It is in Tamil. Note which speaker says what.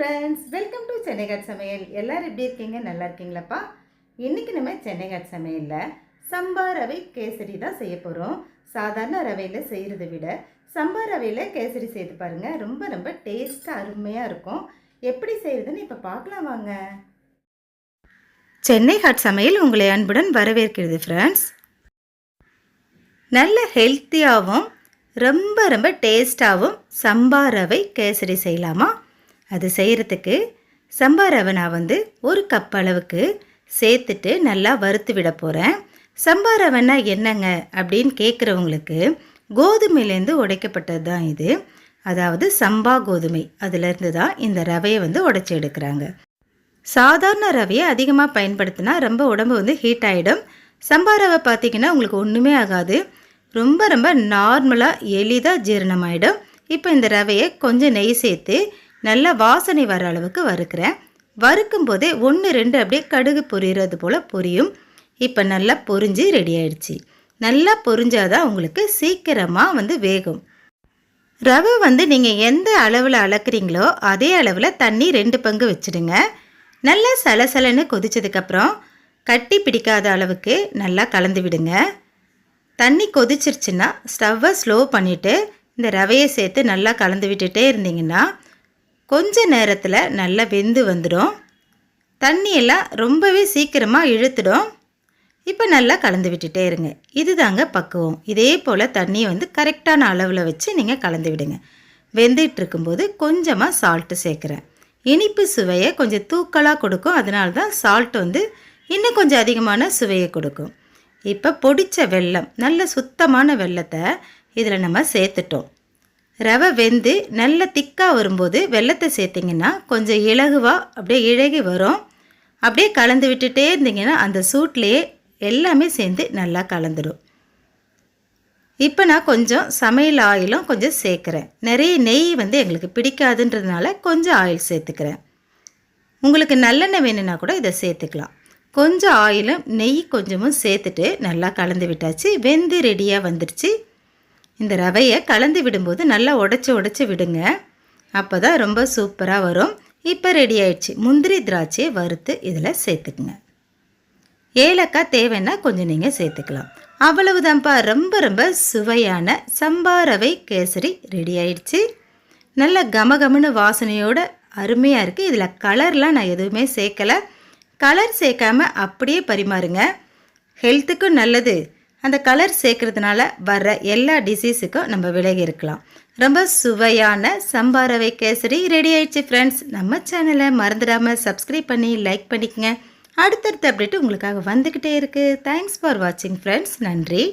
Speaker 1: ஃப்ரெண்ட்ஸ் வெல்கம் டு சென்னைகாட் சமையல் எல்லோரும் எப்படி இருக்கீங்க நல்லா இருக்கீங்களாப்பா இன்றைக்கி நம்ம சென்னைகாட் சமையலில் சம்பா ரவை கேசரி தான் செய்ய போகிறோம் சாதாரண ரவையில் செய்கிறத விட சம்பா ரவையில் கேசரி செய்து பாருங்கள் ரொம்ப ரொம்ப டேஸ்ட்டாக அருமையாக இருக்கும் எப்படி செய்கிறதுன்னு இப்போ பார்க்கலாம் வாங்க
Speaker 2: சென்னை ஹாட் சமையல் உங்களை அன்புடன் வரவேற்கிறது ஃப்ரெண்ட்ஸ் நல்ல ஹெல்த்தியாகவும் ரொம்ப ரொம்ப டேஸ்ட்டாகவும் சம்பா ரவை கேசரி செய்யலாமா அது செய்கிறதுக்கு சம்பா ரவை நான் வந்து ஒரு கப் அளவுக்கு சேர்த்துட்டு நல்லா வறுத்து விட போகிறேன் சம்பா ரவைன்னா என்னங்க அப்படின்னு கேட்குறவங்களுக்கு கோதுமையிலேருந்து உடைக்கப்பட்டது தான் இது அதாவது சம்பா கோதுமை அதுலேருந்து தான் இந்த ரவையை வந்து உடைச்சி எடுக்கிறாங்க சாதாரண ரவையை அதிகமாக பயன்படுத்தினா ரொம்ப உடம்பு வந்து ஹீட் ஆகிடும் சம்பா ரவை பார்த்திங்கன்னா உங்களுக்கு ஒன்றுமே ஆகாது ரொம்ப ரொம்ப நார்மலாக எளிதாக ஜீரணமாயிடும் இப்போ இந்த ரவையை கொஞ்சம் நெய் சேர்த்து நல்லா வாசனை வர அளவுக்கு வறுக்கிறேன் வறுக்கும் போதே ஒன்று ரெண்டு அப்படியே கடுகு பொரியிறது போல் பொரியும் இப்போ நல்லா பொரிஞ்சு ரெடி ஆயிடுச்சு நல்லா பொரிஞ்சாதான் உங்களுக்கு சீக்கிரமாக வந்து வேகும் ரவை வந்து நீங்கள் எந்த அளவில் அளக்குறீங்களோ அதே அளவில் தண்ணி ரெண்டு பங்கு வச்சுடுங்க நல்லா சலசலன்னு கொதிச்சதுக்கப்புறம் கட்டி பிடிக்காத அளவுக்கு நல்லா கலந்து விடுங்க தண்ணி கொதிச்சிருச்சுன்னா ஸ்டவ்வை ஸ்லோ பண்ணிவிட்டு இந்த ரவையை சேர்த்து நல்லா கலந்து விட்டுட்டே இருந்தீங்கன்னா கொஞ்ச நேரத்தில் நல்லா வெந்து வந்துடும் தண்ணியெல்லாம் ரொம்பவே சீக்கிரமாக இழுத்துடும் இப்போ நல்லா கலந்து விட்டுட்டே இருங்க இது தாங்க பக்குவம் இதே போல் தண்ணியை வந்து கரெக்டான அளவில் வச்சு நீங்கள் கலந்து விடுங்க வெந்துட்டு இருக்கும்போது கொஞ்சமாக சால்ட்டு சேர்க்குறேன் இனிப்பு சுவையை கொஞ்சம் தூக்கலாக கொடுக்கும் அதனால தான் சால்ட் வந்து இன்னும் கொஞ்சம் அதிகமான சுவையை கொடுக்கும் இப்போ பொடித்த வெல்லம் நல்ல சுத்தமான வெள்ளத்தை இதில் நம்ம சேர்த்துட்டோம் ரவை வெந்து நல்ல திக்காக வரும்போது வெள்ளத்தை சேர்த்திங்கன்னா கொஞ்சம் இலகுவாக அப்படியே இழகி வரும் அப்படியே கலந்து விட்டுட்டே இருந்தீங்கன்னா அந்த சூட்லேயே எல்லாமே சேர்ந்து நல்லா கலந்துடும் இப்போ நான் கொஞ்சம் சமையல் ஆயிலும் கொஞ்சம் சேர்க்குறேன் நிறைய நெய் வந்து எங்களுக்கு பிடிக்காதுன்றதுனால கொஞ்சம் ஆயில் சேர்த்துக்கிறேன் உங்களுக்கு நல்லெண்ணெய் வேணும்னா கூட இதை சேர்த்துக்கலாம் கொஞ்சம் ஆயிலும் நெய் கொஞ்சமும் சேர்த்துட்டு நல்லா கலந்து விட்டாச்சு வெந்து ரெடியாக வந்துடுச்சு இந்த ரவையை கலந்து விடும்போது நல்லா உடச்சி உடச்சி விடுங்க அப்போ தான் ரொம்ப சூப்பராக வரும் இப்போ ரெடி ஆயிடுச்சு முந்திரி திராட்சையை வறுத்து இதில் சேர்த்துக்குங்க ஏலக்காய் தேவைன்னா கொஞ்சம் நீங்கள் சேர்த்துக்கலாம் அவ்வளவுதான்ப்பா ரொம்ப ரொம்ப சுவையான சம்பா ரவை கேசரி ரெடி ஆயிடுச்சு நல்ல கமகமனு வாசனையோட அருமையாக இருக்குது இதில் கலர்லாம் நான் எதுவுமே சேர்க்கலை கலர் சேர்க்காமல் அப்படியே பரிமாறுங்க ஹெல்த்துக்கும் நல்லது அந்த கலர் சேர்க்கறதுனால வர்ற எல்லா டிசீஸுக்கும் நம்ம விலகி இருக்கலாம் ரொம்ப சுவையான சம்பாரவை கேசரி ரெடி ஆயிடுச்சு ஃப்ரெண்ட்ஸ் நம்ம சேனலை மறந்துடாமல் சப்ஸ்கிரைப் பண்ணி லைக் பண்ணிக்கங்க அடுத்தடுத்து அப்டேட் உங்களுக்காக வந்துக்கிட்டே இருக்குது தேங்க்ஸ் ஃபார் வாட்சிங் ஃப்ரெண்ட்ஸ் நன்றி